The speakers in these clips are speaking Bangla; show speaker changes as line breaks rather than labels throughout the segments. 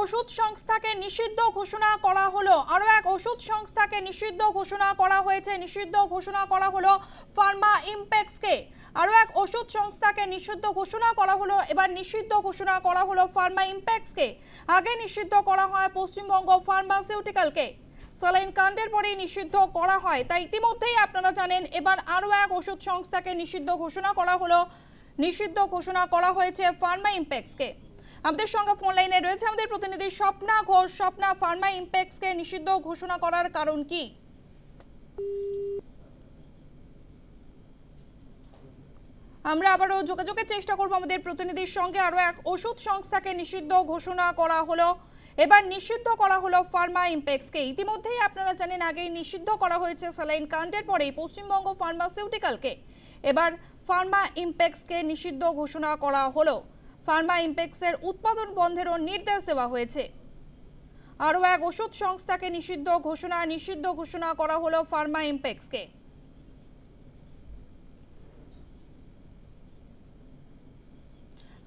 ওষুধ সংস্থাকে নিষিদ্ধ ঘোষণা করা হলো। আরও এক ওষুধ সংস্থাকে নিষিদ্ধ ঘোষণা করা হয়েছে। নিষিদ্ধ ঘোষণা করা হলো ফার্মা ইমপেক্সকে আরও এক ওষুধ সংস্থাকে নিষিদ্ধ ঘোষণা করা হলো। এবার নিষিদ্ধ ঘোষণা করা হলো ফার্মা ইমপেক্সকে আগে নিষিদ্ধ করা হয় পশ্চিমবঙ্গ ফার্মাসিউটিক্যালকে। স্যালাইন কাণ্ডের পরেই নিষিদ্ধ করা হয়। তাই ইতিমধ্যেই আপনারা জানেন, এবার আরও এক ওষুধ সংস্থাকে নিষিদ্ধ ঘোষণা করা হলো। নিষিদ্ধ ঘোষণা করা হয়েছে ফার্মা ইম্প্যাক্সকে। আমাদের সঙ্গে ফোন লাইনে রয়েছে আমাদের প্রতিনিধি স্বপ্না ঘোষ। স্বপ্না ফার্মা ইম্প্যাক্সকে নিষিদ্ধ ঘোষণা করার কারণ কি? আমরা আবারও যোগাযোগের চেষ্টা করব আমাদের প্রতিনিধির সঙ্গে। আরও এক ওষুধ সংস্থাকে নিষিদ্ধ ঘোষণা করা হলো। এবার নিষিদ্ধ করা হলো ফার্মা ইম্পেক্সকে ইতিমধ্যেই আপনারা জানেন, আগেই নিষিদ্ধ করা হয়েছে স্যালাইন কাণ্ডের পরেই পশ্চিমবঙ্গ ফার্মাসিউটিক্যালকে এবার ফার্মা ইম্পেক্সকে নিষিদ্ধ ঘোষণা করা হলো। ফার্মা ইম্পেক্সের উৎপাদন বন্ধেরও নির্দেশ দেওয়া হয়েছে। আরও এক ওষুধ সংস্থাকে নিষিদ্ধ ঘোষণা নিষিদ্ধ ঘোষণা করা হলো ফার্মা ইম্পেক্সকে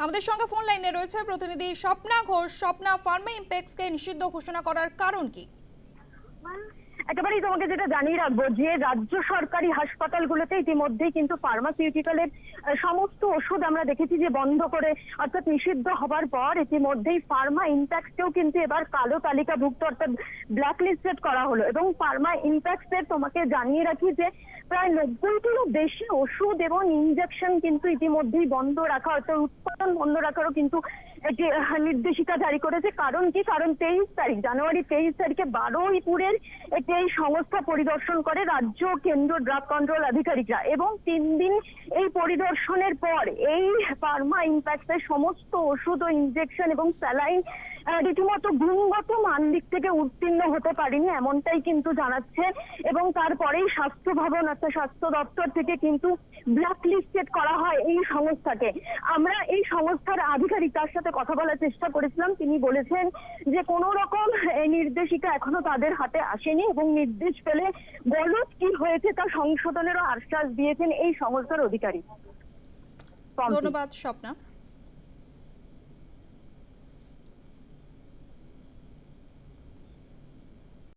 আমাদের সঙ্গে ফোন লাইনে রয়েছে প্রতিনিধি স্বপ্না ঘোষ। স্বপ্না, ফার্মা ইম্পেক্সকে নিষিদ্ধ ঘোষণা করার কারণ কি?
একেবারেই তোমাকে যেটা জানিয়ে রাখব, যে রাজ্য সরকারি হাসপাতালগুলোতে ইতিমধ্যেই কিন্তু ফার্মাসিউটিক্যালের সমস্ত ওষুধ আমরা দেখেছি যে বন্ধ করে, অর্থাৎ নিষিদ্ধ হবার পর ইতিমধ্যেই ফার্মা ইম্প্যাক্টকেও কিন্তু এবার কালো তালিকাভুক্ত, অর্থাৎ ব্ল্যাক লিস্টেড করা হলো। এবং ফার্মা ইম্প্যাক্টের তোমাকে জানিয়ে রাখি যে প্রায় নব্বইটিরও বেশি ওষুধ এবং ইনজেকশন কিন্তু ইতিমধ্যেই বন্ধ রাখা, অর্থাৎ উৎপাদন বন্ধ রাখারও কিন্তু একটি নির্দেশিকা জারি করেছে। কারণ কি? কারণ তেইশ তারিখ, জানুয়ারি তেইশ তারিখে বারুইপুরের একটি এই সংস্থা পরিদর্শন করে রাজ্য কেন্দ্র ড্রাগ কন্ট্রোল আধিকারিকরা। এবং তিন দিন এই পরিদর্শনের পর এই ফার্মা ইম্প্যাক্টের সমস্ত ওষুধ ও ইনজেকশন এবং স্যালাইন রীতিমতো গুণগত মান দিক থেকে উত্তীর্ণ হতে পারেনি, এমনটাই কিন্তু জানাচ্ছে। এবং তারপরেই স্বাস্থ্য ভবন অর্থাৎ স্বাস্থ্য দপ্তর থেকে কিন্তু ব্ল্যাক লিস্টেড করা হয় এই সংস্থাকে। আমরা এই সংস্থার আধিকারিক তার সাথে কথা বলার চেষ্টা করেছিলাম। তিনি বলেছেন যে কোনো রকম নির্দেশিকা এখনও তাদের হাতে আসেনি এবং নির্দেশ পেলে গলত কি হয়েছে তা সংশোধনেরও আশ্বাস দিয়েছেন এই সংস্থার অধিকারী
ধন্যবাদ, স্বপ্না।